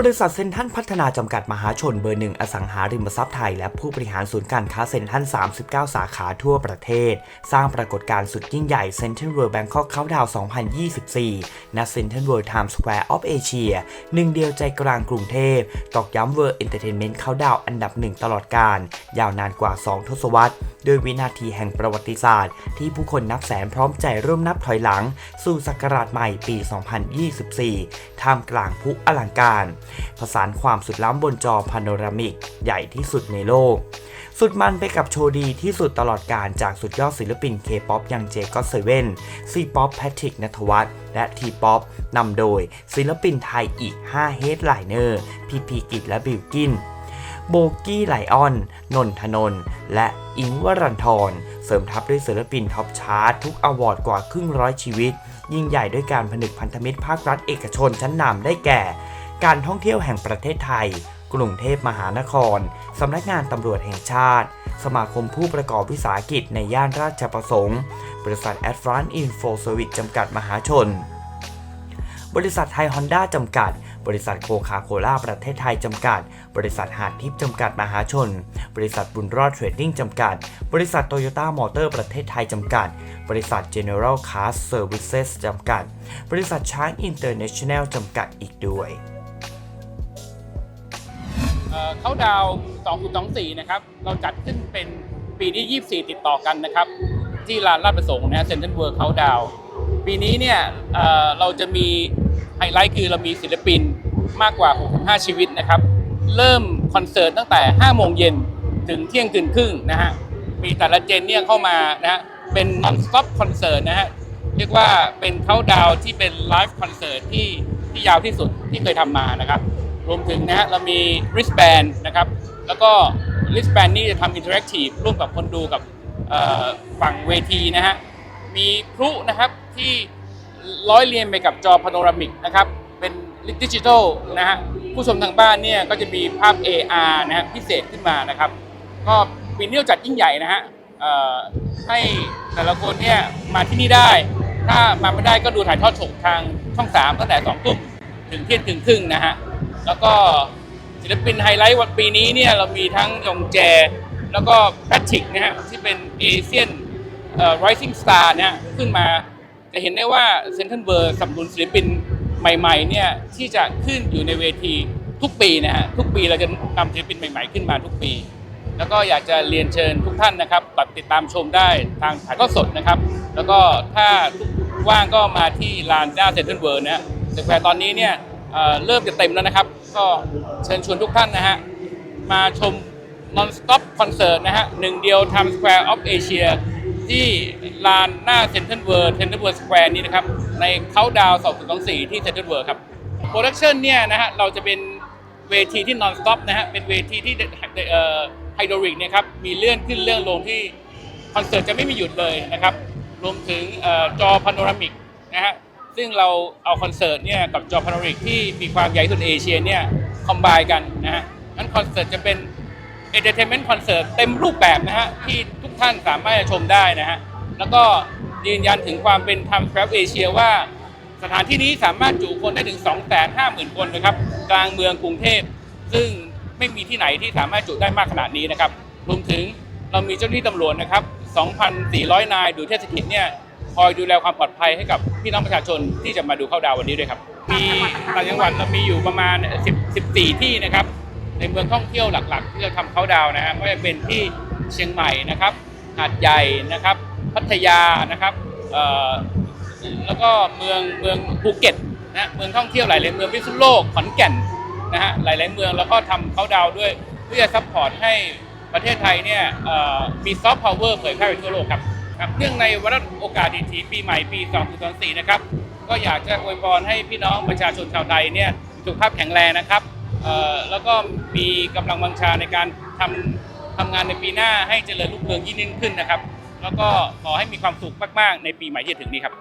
บริษัทเซนทรัลพัฒนาจำกัดมหาชนเบอร์หนึ่งอสังหาริมทรัพย์ไทย และผู้บริหารศูนย์การค้าเซนทรัล39 สาขาทั่วประเทศ สร้างปรากฏการณ์สุดยิ่งใหญ่เซนทรัลเวิลด์แบงคอกเขาดาว 2024 ณเซนทรัลเวิลด์ไทม์สแควร์ออฟเอเชียหนึ่งเดียวใจกลางกรุงเทพ ตอกย้ำเวิร์เอนเตอร์เทนเมนต์เขาดาวอันดับหนึ่งตลอดการ ยาวนานกว่า 2 ทศวรรษด้วยวินาทีแห่งประวัติศาสตร์ ที่ผู้คนนับแสนพร้อมใจร่วมนับถอยหลัง สู่ศักราชใหม่ปี 2024 ท่ามกลางผู้อลังการผสานความสุดล้ำบนจอพาโนรามิก ใหญ่ที่สุดในโลก สุดมันไปกับโชว์ดีที่สุดตลอดการจากสุดยอดศิลปินเคป๊อปอย่างเจก็เซเว่นซีป๊อปแพทริกนัทวัฒน์และทีป๊อปนำโดยศิลปินไทยอีก 5 เฮดไลเนอร์ พีพีกิจและบิวกินโบกี้ไลออน นนทนน และอิงวรันทร เสริมทัพด้วยศิลปินท็อปชาร์ตทุกอวอร์ดกว่าครึ่งร้อยชีวิต ยิ่งใหญ่ด้วยการผนึกพันธมิตรภาครัฐเอกชนชั้นนำได้แก่ การท่องเที่ยวแห่งประเทศไทย กรุงเทพมหานคร สำนักงานตำรวจแห่งชาติ สมาคมผู้ประกอบวิสาหกิจในย่านราชประสงค์ บริษัท a d v a n c e Info Service จำกัดมหาชน บริษัทไทยฮอนด้าจำกัด บริษัทโคคาโคล่าประเทศไทยจำกัด บริษัทหาดทิพย์จำกัดมหาชน บริษัทบุญรอดเทรดดิ้งจำกัด บริษัทโตโยต้ามอเตอร์ประเทศไทยจำกัด บริษัท General Car Services จำกัด บริษัทช้างอินเตอร์เนชั่นแนลจำกัดอีกด้วย เขาดาว2024 นะครับ เราจัดขึ้นเป็นปีที่ 24 ติดต่อกันนะครับ ที่ลานลาดประสงค์นะเซ็นทรัลเวิร์เขาดาวปีนี้เนี่ยเเราจะมีไฮไลท์คือเรามีศิลปินมากกว่า 65 ชีวิตนะครับ เริ่มคอนเสิร์ตตั้งแต่ 5 โมงเย็นถึงเที่ยงคืนครึ่งนะฮะ มีแต่ละเจนเนี่ยเข้ามานะฮะ เป็น non stop คอนเสิร์ตนะฮะ เรียกว่าเป็นเขาดาวที่เป็นไลฟ์คอนเสิร์ตที่ที่ยาวที่สุดที่เคยทำมานะครับ รวมถึงนะฮะเรามี wristband นะครับ แล้วก็ wristband นี่จะทำ interactive ร่วมกับคนดูกับฝั่งเวทีนะฮะ มีพลุนะครับที่ร้อยเรียงไปกับจอพาโนรามิกนะครับ เป็นดิจิทัลนะฮะ ผู้ชมทางบ้านเนี่ยก็จะมีภาพ AR นะฮะพิเศษขึ้นมานะครับ ก็ปีนี้เราจัดยิ่งใหญ่นะฮะให้แต่ละคนเนี่ยมาที่นี่ได้ ถ้ามาไม่ได้ก็ดูถ่ายทอดสดทางช่อง 3 ตั้งแต่2ทุ่มถึงเที่ยงคืนครึ่งนะฮะ แล้วก็ศิลปินไฮไลท์วันปีนี้เนี่ยเรามีทั้งยองแจ แล้วก็แพทริกนะฮะที่เป็นเอเชียนเอ่อ rising star เนี่ยขึ้นมาจะเห็นได้ว่าเซนทรัลเวิร์สนับสนุนศิลปินใหม่ๆเนี่ยที่จะขึ้นอยู่ในเวทีทุกปีนะฮะทุกปีเราจะนำศิลปินใหม่ ๆ ขึ้นมาทุกปี แล้วก็อยากจะเรียนเชิญทุกท่านนะครับกดติดตามชมได้ทางถ่ายทอดสดนะครับ แล้วก็ถ้าทุกว่างก็มาที่ลานหน้าเซ็นทรัลเวิร์นะฮะแต่ตอนนี้เนี่ย เริ่มจะเต็มแล้วนะครับ ก็เชิญชวนทุกท่านนะฮะ มาชม non stop concert นะฮะหนึ่งเดียว Times Square of Asia ที่ลานหน้า Central World Central World Square นี้นะครับ ในเขาดาว2024 ที่ Central World ครับโปรดักชันเนี่ยนะฮะ เราจะเป็นเวทีที่ non stop นะฮะ เป็นเวทีที่ไฮโดริกเนี่ยครับ มีเลื่อนขึ้นเลื่อนลงที่คอนเสิร์ตจะไม่มีหยุดเลยนะครับ รวมถึงออจอพาโนรามิกนะฮะ ซึ่งเราเอาคอนเสิร์ตเนี่ยกับจอพารามิกที่มีความใหญ่สุดเอเชียเนี่ยคอมไบกันนะฮะนั้นคอนเสิร์ตจะเป็นเอนเตอร์เทนเมนต์คอนเสิร์ตเต็มรูปแบบนะฮะที่ทุกท่านสามารถจะชมได้นะฮะแล้วก็ยืนยันถึงความเป็นทำ Craft Asia ว่าสถานที่นี้สามารถจุคนได้ถึง 250,000 คนนะครับ กลางเมืองกรุงเทพ ซึ่งไม่มีที่ไหนที่สามารถจุได้มากขนาดนี้นะครับรวมถึงเรามีเจ้าหน้าที่ตำรวจนะครับ 2,400 นายดูเทศกิจเนี่ย คอยดูแลความปลอดภัยให้กับพี่น้องประชาชนที่จะมาดูเข้าดาววันนี้ด้วยครับ มีต่างจังหวัดเรามีอยู่ประมาณ 10 14 ที่นะครับ ในเมืองท่องเที่ยวหลักๆ ที่เราทำเขาดาวนะฮะไม่ว่าจะเป็นที่เชียงใหม่นะครับหาดใหญ่นะครับ พัทยานะครับแล้วก็เมืองเมืองภูเก็ตนะเมืองท่องเที่ยวหลายๆเมืองพิษณุโลกขอนแก่นนะฮะหลายๆเมืองแล้วก็ทำเขาดาวด้วยเพื่อซัพพอร์ตให้ประเทศไทยเนี่ยมีซอฟต์พาวเวอร์เผยแพร่ไปทั่วโลกครับ ครับเนื่องในวันโอกาสดีทีปีใหม่ปี 2024 นะครับ ก็อยากจะอวยพรให้พี่น้องประชาชนชาวไทยเนี่ยสุขภาพแข็งแรงนะครับแล้วก็มีกำลังวังชาในการทำทำงานในปีหน้าให้เจริญรุ่งเรืองยิ่งขึ้นนะครับ แล้วก็ขอให้มีความสุขมาก ๆ ในปีใหม่ที่จะถึงนี้ครับ